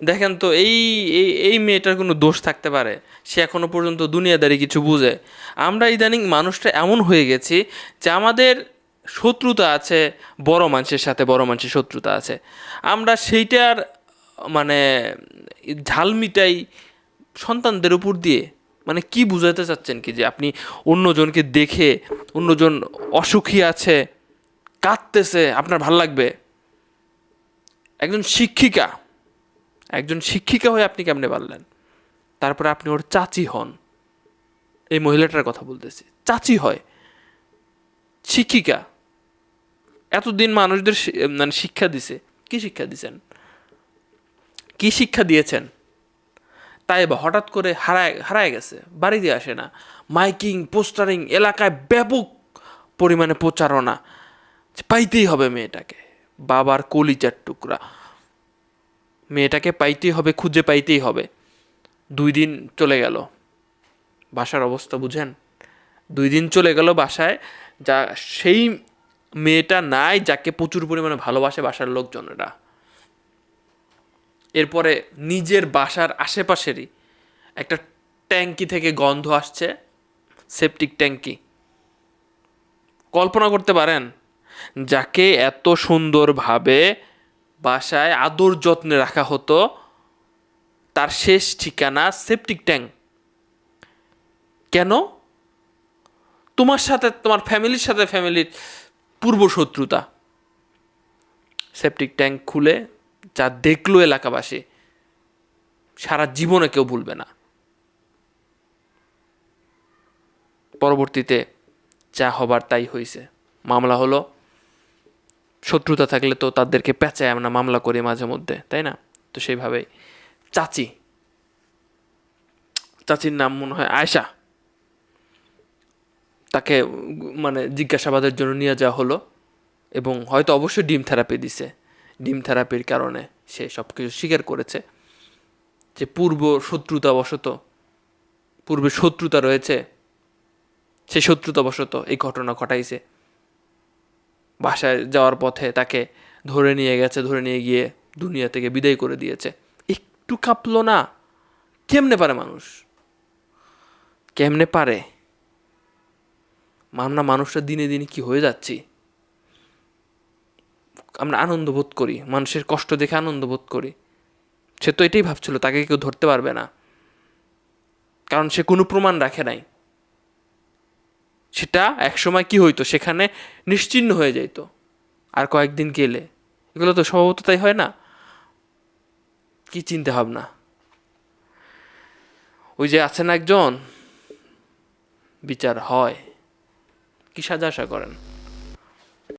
দেখেন তো, এই এই এই মেয়েটার কোনো দোষ থাকতে পারে। সে এখনও পর্যন্ত দুনিয়াদারি কিছু বুঝে। আমরা ইদানিং মানুষটা এমন হয়ে গেছি যে আমাদের শত্রুতা আছে, বড় মানুষের সাথে বড় মানুষের শত্রুতা আছে। আমরা সেইটার মানে ঝাল মিটাই সন্তানদের উপর দিয়ে। মানে কি বুঝাতে চাচ্ছেন কি যে আপনি অন্যজনকে দেখে, অন্যজন অসুখী আছে, কাঁদতেছে, আপনার ভালো লাগবে? একজন শিক্ষিকা। একজন শিক্ষিকা হয়ে আপনি কেমনে পারলেন তারপরে আপনি ওর চাচি হন। এই মহিলাটার কথা বলতেছি। চাচি হয়। শিক্ষিকা। এতদিন মানুষদের মানে শিক্ষা দিছে। কি শিক্ষা দিছেন? কি শিক্ষা দিয়েছেন? তাই হঠাৎ করে হারায় হারায় গেছে। বাড়িতে আসে না। মাইকিং, পোস্টারিং, এলাকায় ব্যাপক পরিমাণে প্রচারণা। পাইতেই হবে মেয়েটাকে। বাবার কলিজার টুকরা। মেয়েটাকে পাইতেই হবে, খুঁজে পাইতেই হবে। দুই দিন চলে গেল। বাসার অবস্থা বুঝেন? দুই দিন চলে গেল বাসায়, যা সেই মেয়েটা নাই যাকে প্রচুর পরিমাণে ভালোবাসে বাসার লোকজনেরা। এরপরে নিজের বাসার আশেপাশেরই একটা ট্যাঙ্কি থেকে গন্ধ আসছে, সেপটিক ট্যাঙ্কি। কল্পনা করতে পারেন, যাকে এত সুন্দরভাবে বাসায় আদর যত্নে রাখা হতো। তার শেষ ঠিকানা সেপটিক ট্যাঙ্ক কেন? তোমার সাথে, তোমার ফ্যামিলির সাথে ফ্যামিলির পূর্ব শত্রুতা সেপটিক ট্যাঙ্ক খুলে যা দেখল এলাকাবাসী, সারা জীবনে কেউ ভুলবে না। পরবর্তীতে যা হবার তাই হয়েছে মামলা হলো শত্রুতা থাকলে তো তাদেরকে পেঁচায় আমরা মামলা করি মাঝে মধ্যে, তাই না? তো সেইভাবেই। চাচি। চাচির নাম মনে হয় আয়শা। তাকে মানে জিজ্ঞাসাবাদের জন্য নিয়ে যাওয়া হলো এবং হয়তো অবশ্যই ডিম থেরাপি দিছে। ডিম থেরাপির কারণে সে সব কিছু স্বীকার করেছে যে পূর্ব শত্রুতাবশত, পূর্বে শত্রুতা রয়েছে, সে শত্রুতাবশত এই ঘটনা ঘটাইছে। বাসায় যাওয়ার পথে তাকে ধরে নিয়ে গেছে, ধরে নিয়ে গিয়ে দুনিয়া থেকে বিদায় করে দিয়েছে। একটু কাঁপলো না? কেমনে পারে মানুষ? কেমনে পারে? আমরা মানুষটা দিনে দিনে কি হয়ে যাচ্ছি? আমরা আনন্দ বোধ করি, মানুষের কষ্ট দেখে আনন্দ বোধ করি। সে তো এটাই ভাবছিল, তাকে কেউ ধরতে পারবে না। কারণ সে কোনো প্রমাণ রাখে নাই। সেটা একসময় কি হইতো? সেখানে নিশ্চিহ্ন হয়ে যাইতো। আর কয়েকদিন গেলে। এগুলো তো স্বভাবত তাই হয় না? কি চিন্তা ভাবনা ওই যে আছেন একজন, বিচার হয়। কি সাজা আশা করেন?